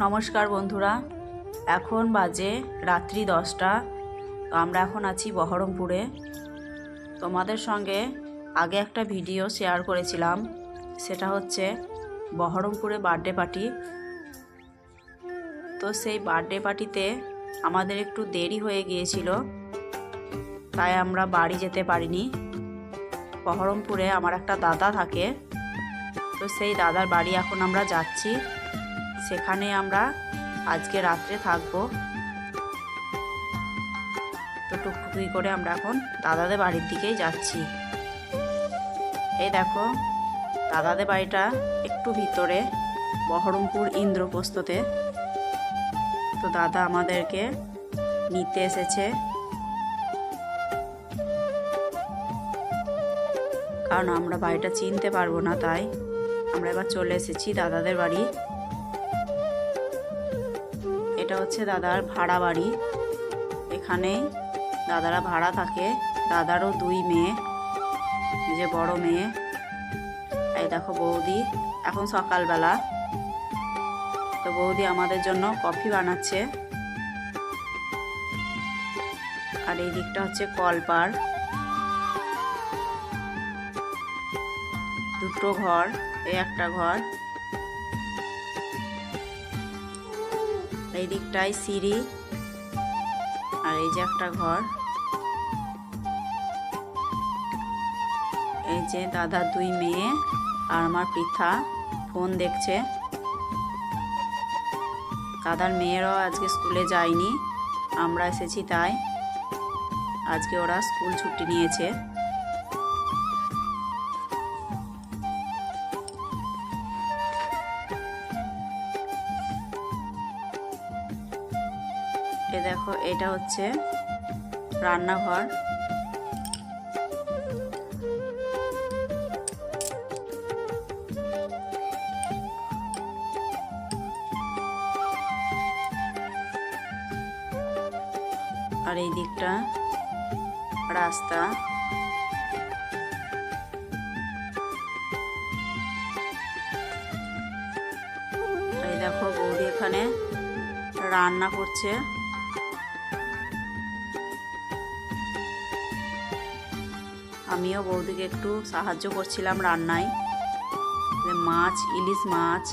নমস্কার বন্ধুরা, এখন বাজে রাত্রি দশটা। তো আমরা এখন আছি বহরমপুরে। তোমাদের সঙ্গে আগে একটা ভিডিও শেয়ার করেছিলাম, সেটা হচ্ছে বহরমপুরে বার্থডে পার্টি তো সেই বার্থডে পার্টিতে আমাদের একটু দেরি হয়ে গিয়েছিল, তাই আমরা বাড়ি যেতে পারিনি। বহরমপুরে আমার একটা দাদা থাকে, তো সেই দাদার বাড়ি এখন আমরা যাচ্ছি। সেখানে আমরা আজকে রাত্রে থাকব। তো টুকটুকি করে আমরা এখন দাদাদের বাড়ির দিকেই যাচ্ছি। এই দেখো, দাদাদের বাড়িটা একটু ভিতরে, বহরমপুর ইন্দ্রপ্রস্থতে। তো দাদা আমাদেরকে নিতে এসেছে। কারণ আমরা বাড়িটা চিনতে পারব না, তাই আমরা এবার চলে এসেছি দাদাদের বাড়ি। এটা হচ্ছে দাদার ভাড়া বাড়ি। এখানে দাদারা ভাড়া থাকে। দাদারও দুই মেয়ে যে বড় মেয়ে। এই দেখো বৌদি, এখন সকালবেলা। তো বৌদি আমাদের জন্য কফি বানাচ্ছে। আর এই দিকটা হচ্ছে কলপার। দুটো ঘর, এই একটা ঘর। এই দিকটায় সিঁড়ি আর এই যে একটা ঘর। এই যে দাদা দুই মেয়ে আর আমার পৃথা ফোন দেখছে। দাদার মেয়েরাও আজকে স্কুলে যায়নি, আমরা এসেছি তাই। আজকে ওরা স্কুল ছুটি নিয়েছে। দেখো এটা হচ্ছে রান্নাঘর। আর এই দিকটা রাস্তা। এই দেখো বৌদি এখানে রান্না করছে। আমিও বৌদিকে একটু সাহায্য করছিলাম রান্নায়। মাছ, ইলিশ মাছ,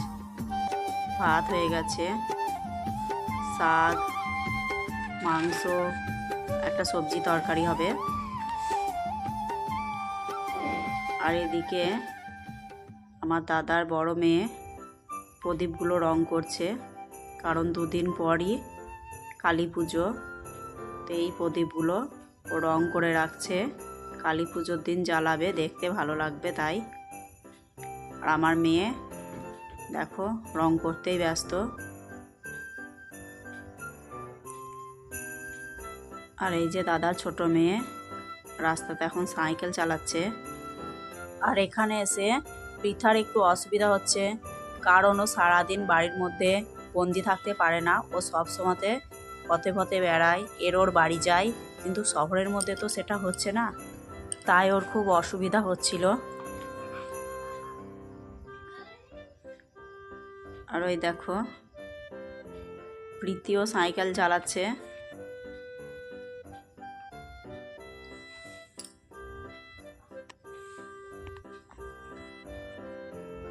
ভাত হয়ে গেছে, শাক, মাংস, একটা সবজি তরকারি হবে। আর এদিকে আমার দাদার বড় মেয়ে প্রদীপগুলো রং করছে, কারণ দুদিন পরই কালী পুজো। তো এই প্রদীপগুলো ও রং করে রাখছে। কালী পুজোর দিন জ্বালাবে, দেখতে ভালো লাগবে তাই। আর আমার মেয়ে, দেখো, রং করতেই ব্যস্ত। আর এই যে দাদার ছোট মেয়ে, রাস্তাতে এখন সাইকেল চালাচ্ছে। আর এখানে এসে পৃথার একটু অসুবিধা হচ্ছে কারণ ও সারাদিন বাড়ির মধ্যে বন্দি থাকতে পারে না। ও সব সময়তে পথে পথে বেড়ায়, এর ওর বাড়ি যায়, কিন্তু শহরের মধ্যে তো সেটা হচ্ছে না। তাই ওর খুব অসুবিধা হচ্ছিল। আর ওই দেখো, প্রীতিও সাইকেল চালাচ্ছে।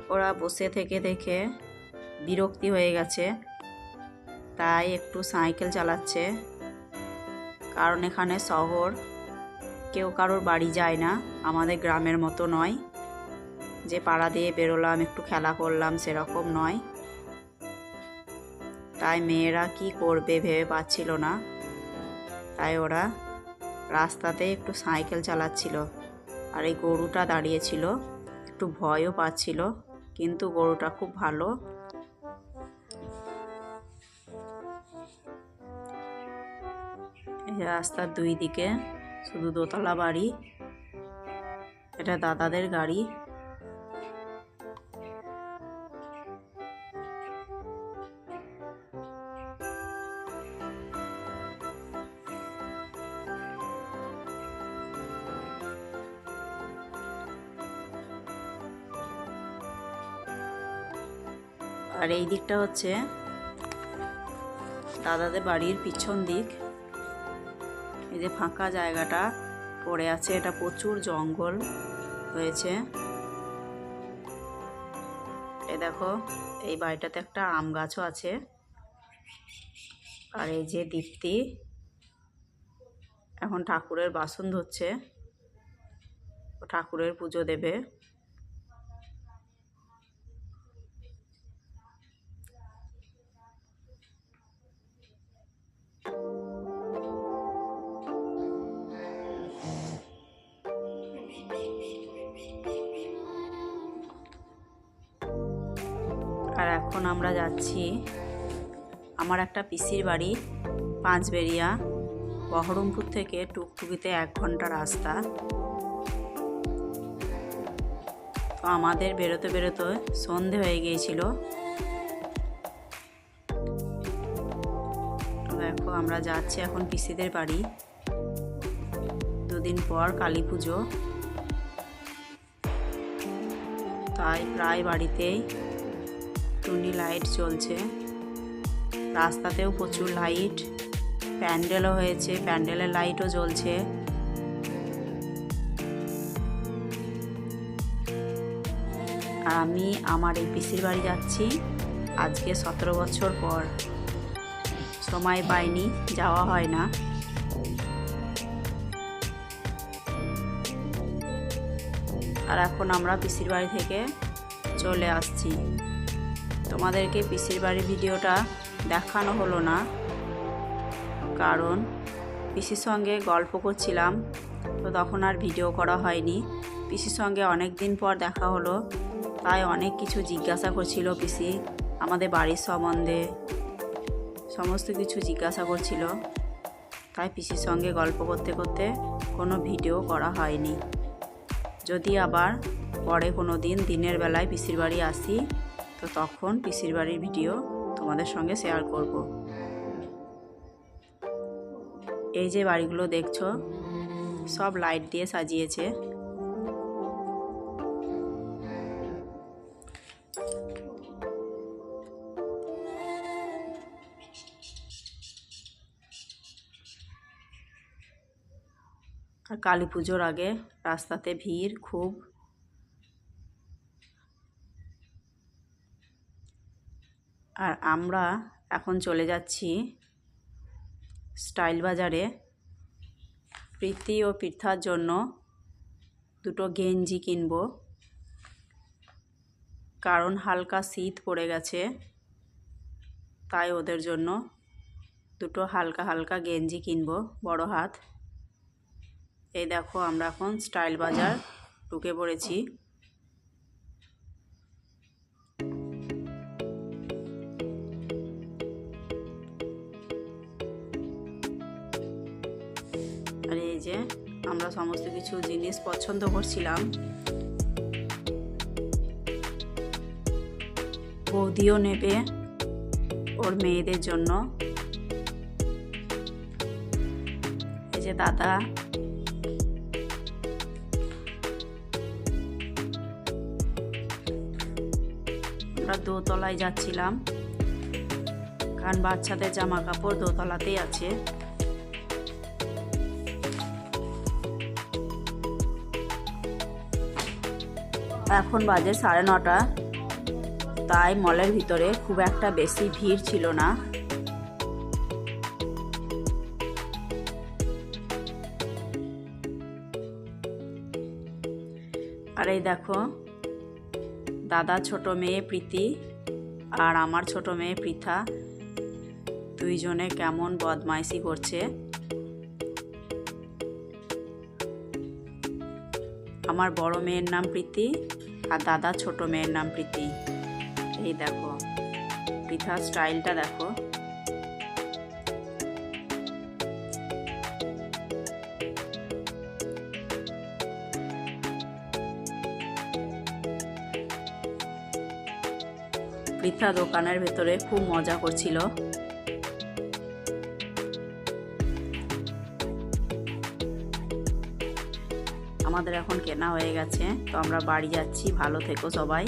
ওরা বসে থেকে থেকে বিরক্তি হয়ে গেছে, তাই একটু সাইকেল চালাচ্ছে। কারণ এখানে শহর কেউ কারোর বাড়ি যায় না, আমাদের গ্রামের মতো নয়। যে পাড়া দিয়ে বেরোলাম, একটু খেলা করলাম, সেরকম নয়। তাই মেয়েরা কি করবে ভেবে পাচ্ছিল না। তাই ওরা রাস্তাতে একটু সাইকেল চালাচ্ছিল আর এই গরুটা দাঁড়িয়েছিল। একটু ভয়ও পাচ্ছিল, কিন্তু গরুটা খুব ভালো। রাস্তার দুই দিকে শুধু দোতলা বাড়ি এটা দাদাদের গাড়ি। আর এই দিকটা হচ্ছে দাদাদের বাড়ির পিছন দিক। এই যে ফাঁকা জায়গাটা পড়ে আছে, এটা প্রচুর জঙ্গল হয়েছে। এ দেখো, এই বাড়িটাতে একটা আম গাছও আছে। আর এই যে দীপ্তি, এখন ঠাকুরের বাসন ধরছে। ঠাকুরের পুজো দেবে। এখন আমরা যাচ্ছি আমার একটা পিসির বাড়ি পাঁচবেরিয়া বহরমপুর থেকে টুকটুকিতে এক ঘণ্টা রাস্তা। তো আমাদের বেরোতে বেরোতে সন্ধে হয়ে গিয়েছিল। দেখো আমরা যাচ্ছি এখন পিসিদের বাড়ি। দুদিন পর কালী পুজো। তাই প্রায় বাড়িতেই টুনি লাইট চলছে রাস্তাতেও প্রচুর লাইট প্যান্ডেলও হয়েছে, প্যান্ডেলের লাইটও জ্বলছে। আর আমি আমার এই পিসির বাড়ি যাচ্ছি, আজকে সতেরো বছর পর। সময় পাইনি, যাওয়া হয় না। আর এখন আমরা পিসির বাড়ি থেকে চলে আসছি। তোমাদেরকে পিসির বাড়ির ভিডিওটা দেখানো হলো না। কারণ পিসির সঙ্গে গল্প করছিলাম, তো তখন আর ভিডিও করা হয়নি। পিসির সঙ্গে অনেক দিন পর দেখা হলো, তাই অনেক কিছু জিজ্ঞাসা করছিল পিসি, আমাদের বাড়ির সম্বন্ধে সমস্ত কিছু জিজ্ঞাসা করছিল। তাই পিসির সঙ্গে গল্প করতে করতে কোনো ভিডিও করা হয়নি। যদি আবার পরে কোনো দিন দিনের বেলায় পিসির বাড়ি আসি তো তখন পিসির বাড়ির ভিডিও তোমাদের সঙ্গে শেয়ার করব। এই যে বাড়িগুলো দেখছ, সব লাইট দিয়ে সাজিয়েছে। আর কালী পুজোর আগে রাস্তাতে ভিড়, খুব আর আমরা এখন চলে যাচ্ছি স্টাইল বাজারে। প্রীতি ও পৃথার জন্য দুটো গেঞ্জি কিনব। কারণ হালকা শীত পড়ে গেছে, তাই ওদের জন্য দুটো হালকা হালকা গেঞ্জি কিনবো, বড় হাত। এই দেখো, আমরা এখন স্টাইল বাজার ঢুকে পড়েছি। যে আমরা সমস্ত কিছু জিনিস পছন্দ করছিলাম। বৌদিও নেবে ওর মেয়েদের জন্য। এই যে দাদা। আমরা দোতলায় যাচ্ছিলাম। কারণ বাচ্চাদের জামা কাপড় দোতলাতেই আছে। এখন বাজে সাড়ে নটা। তাই মলের ভিতরে খুব একটা বেশি ভিড় ছিল না। আর এই দেখো, দাদা ছোট মেয়ে প্রীতি আর আমার ছোট মেয়ে পৃথা, দুইজনে কেমন বদমাইশি করছে। আমার বড় মেয়ের নাম প্রীতি আর দাদা ছোট মেয়ের নাম প্রীতি। এই দেখো, পৃথার স্টাইলটা দেখো। পৃথা দোকানের ভেতরে খুব মজা করছিল। আমাদের এখন কেনা হয়ে গেছে। তো আমরা বাড়ি যাচ্ছি। ভালো থেকো সবাই।